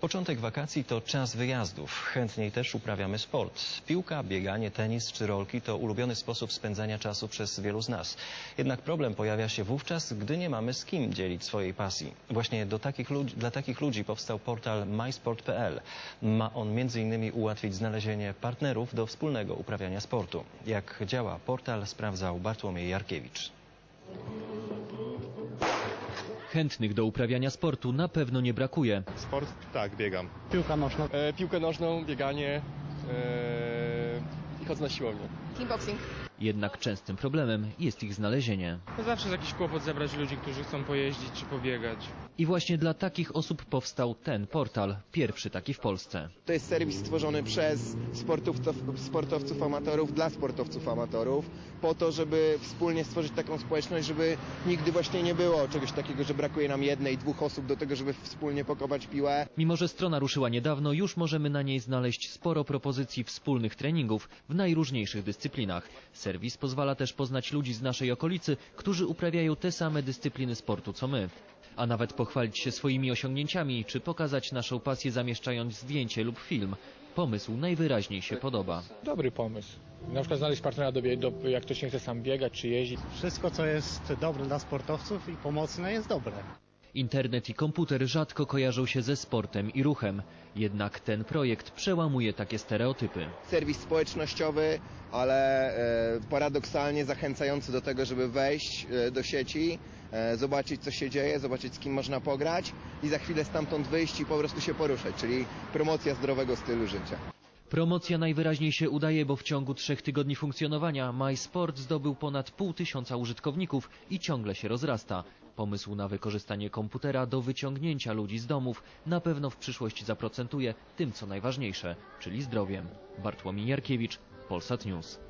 Początek wakacji to czas wyjazdów. Chętniej też uprawiamy sport. Piłka, bieganie, tenis czy rolki to ulubiony sposób spędzania czasu przez wielu z nas. Jednak problem pojawia się wówczas, gdy nie mamy z kim dzielić swojej pasji. Właśnie takich ludzi, dla takich ludzi powstał portal mysport.pl. Ma on m.in. ułatwić znalezienie partnerów do wspólnego uprawiania sportu. Jak działa portal sprawdzał Bartłomiej Jarkiewicz. Chętnych do uprawiania sportu na pewno nie brakuje. Sport? Tak, biegam. Piłka nożna. e, piłkę nożną, bieganie e, i chodzę na siłownię. Kickboxing. Jednak częstym problemem jest ich znalezienie. Zawsze jest jakiś kłopot zebrać ludzi, którzy chcą pojeździć czy pobiegać. I właśnie dla takich osób powstał ten portal, pierwszy taki w Polsce. To jest serwis stworzony przez sportowców, sportowców amatorów dla sportowców amatorów, po to, żeby wspólnie stworzyć taką społeczność, żeby nigdy właśnie nie było czegoś takiego, że brakuje nam jednej, dwóch osób do tego, żeby wspólnie pokopać piłę. Mimo, że strona ruszyła niedawno, już możemy na niej znaleźć sporo propozycji wspólnych treningów w najróżniejszych dyscyplinach. Serwis pozwala też poznać ludzi z naszej okolicy, którzy uprawiają te same dyscypliny sportu co my. A nawet pochwalić się swoimi osiągnięciami, czy pokazać naszą pasję zamieszczając zdjęcie lub film. Pomysł najwyraźniej się podoba. Dobry pomysł. Na przykład znaleźć partnera, do, do, jak ktoś nie chce sam biegać czy jeździć. Wszystko, co jest dobre dla sportowców i pomocne, jest dobre. Internet i komputer rzadko kojarzą się ze sportem i ruchem. Jednak ten projekt przełamuje takie stereotypy. Serwis społecznościowy, ale e, paradoksalnie zachęcający do tego, żeby wejść e, do sieci, e, zobaczyć co się dzieje, zobaczyć z kim można pograć i za chwilę stamtąd wyjść i po prostu się poruszać, czyli promocja zdrowego stylu życia. Promocja najwyraźniej się udaje, bo w ciągu trzech tygodni funkcjonowania MySport zdobył ponad pół tysiąca użytkowników i ciągle się rozrasta. Pomysł na wykorzystanie komputera do wyciągnięcia ludzi z domów na pewno w przyszłości zaprocentuje tym, co najważniejsze, czyli zdrowiem. Bartłomiej Jarkiewicz, Polsat News.